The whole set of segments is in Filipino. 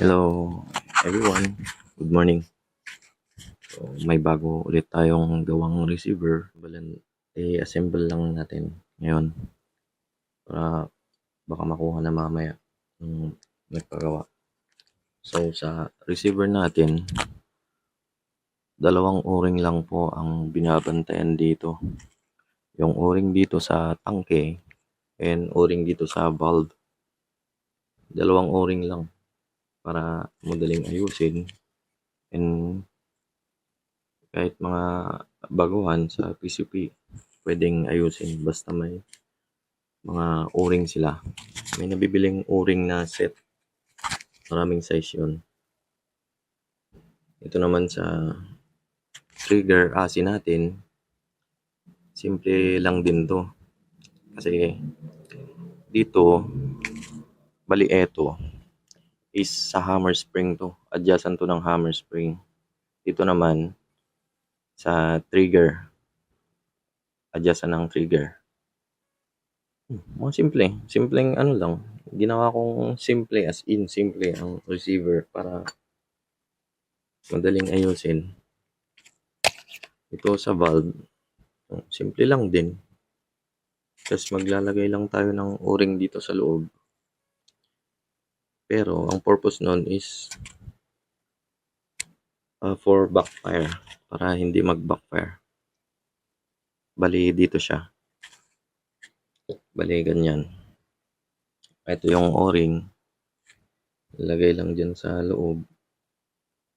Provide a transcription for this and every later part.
Hello everyone, good morning. So, may bago ulit tayong gawang receiver. Balan, i-assemble lang natin ngayon para baka makuha na mamaya ng nagpagawa. So sa receiver natin, dalawang o-ring lang po ang binabantayan dito. Yung o-ring dito sa tangke and o-ring dito sa valve. Dalawang o-ring lang para madaling ayusin. And kahit mga baguhan sa PCP pwedeng ayusin. Basta may mga o-ring sila. May nabibiling o-ring na set. Maraming size yun. Ito naman sa trigger asi natin simple lang din to. Kasi dito bali eto is sa hammer spring to. Adjacent to ng hammer spring. Dito naman sa trigger. Adjacent ng trigger. Hmm, Mga simple. Simpleng ano lang. Ginawa kong simple as in simple ang receiver para madaling ayusin. Ito sa valve. Simple lang din. Tapos maglalagay lang tayo ng o-ring dito sa loob. Pero ang purpose nun is uh, for backfire para hindi mag-backfire. Bali dito siya. Bali ganyan. Ito yung o-ring. Ilagay lang dyan sa loob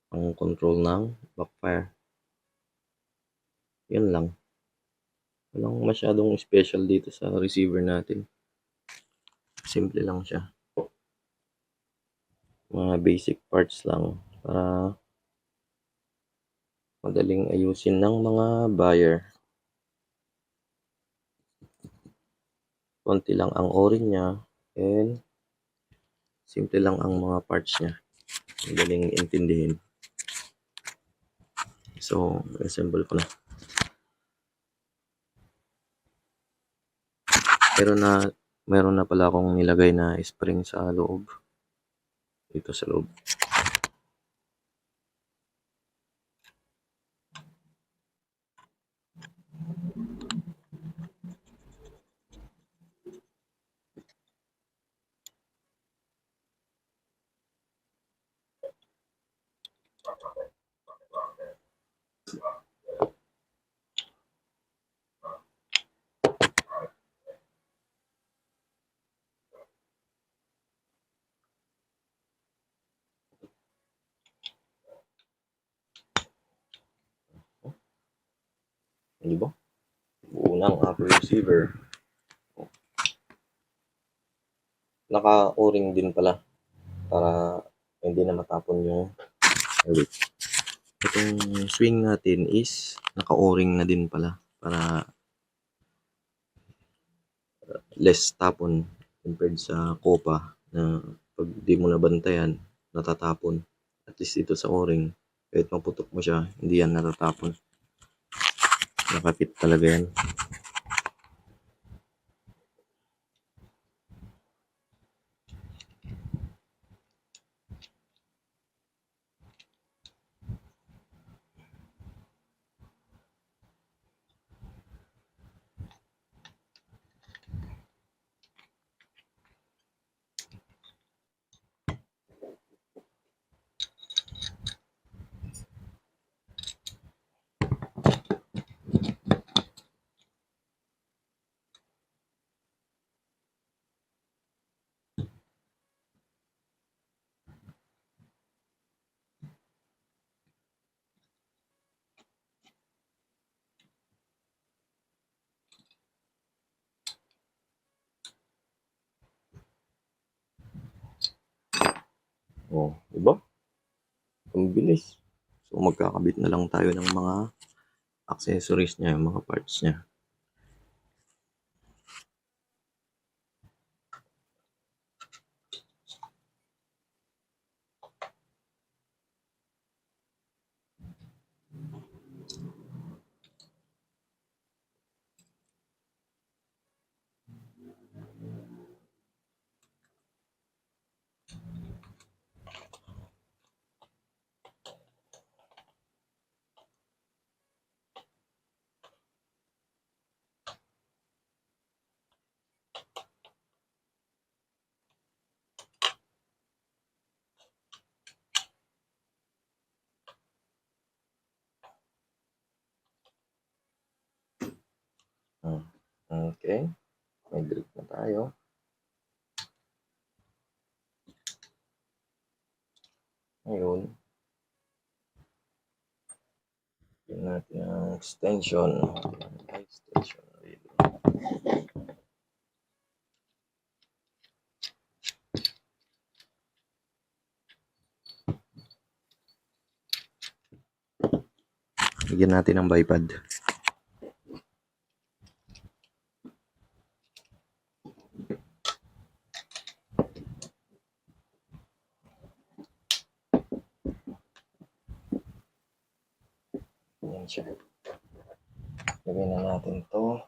ang control ng backfire. Yun lang. Walang masyadong special dito sa receiver natin. Simple lang siya mga basic parts lang para madaling ayusin ng mga buyer. Konti lang ang o-ring niya and simple lang ang mga parts niya. Madaling intindihin. So, assemble ko na. Pero na meron na pala akong nilagay na spring sa loob dito sa loob. Hindi ba? Unang upper receiver. Naka-o-ring din pala para hindi na matapon yung wait. Itong swing natin is naka-o-ring na din pala para less tapon compared sa Copa na pag di mo nabantayan, natatapon. At least dito sa o-ring, kahit maputok mo siya, hindi yan natatapon. Nakapit talaga yan. Oh, diba? Ang bilis. So, magkakabit na lang tayo ng mga accessories niya, yung mga parts niya. Okay. May drip na tayo. Ngayon, yun natin ang extension. Extension. Bigyan natin ng bipod. Yan siya. Lagyan na natin to.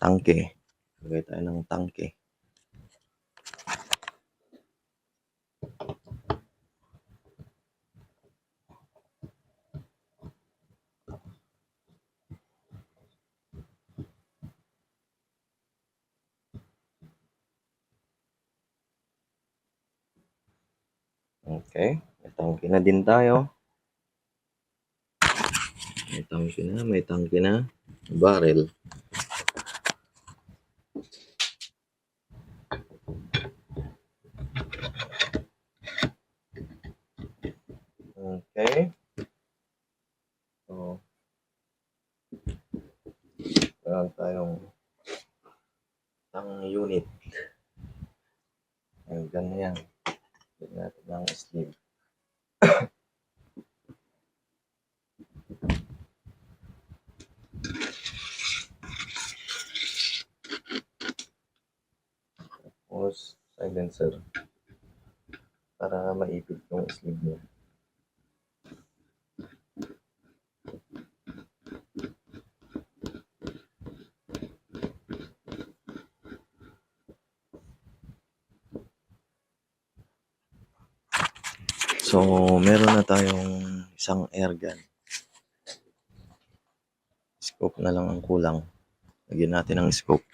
Tangke. Lagay tayo ng tangke. Okay. May tangke na din tayo. May tangke na, may tangke na. Barrel. Okay. So, meron tayong ang unit. Ayun, ganyan. Lagyan natin ng sleeve. Tapos, silencer. Para maipit yung sleeve niya. So, meron na tayong isang air gun. Scope na lang ang kulang. Lagyan natin ng scope.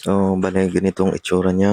So, bale, ganitong itsura niya.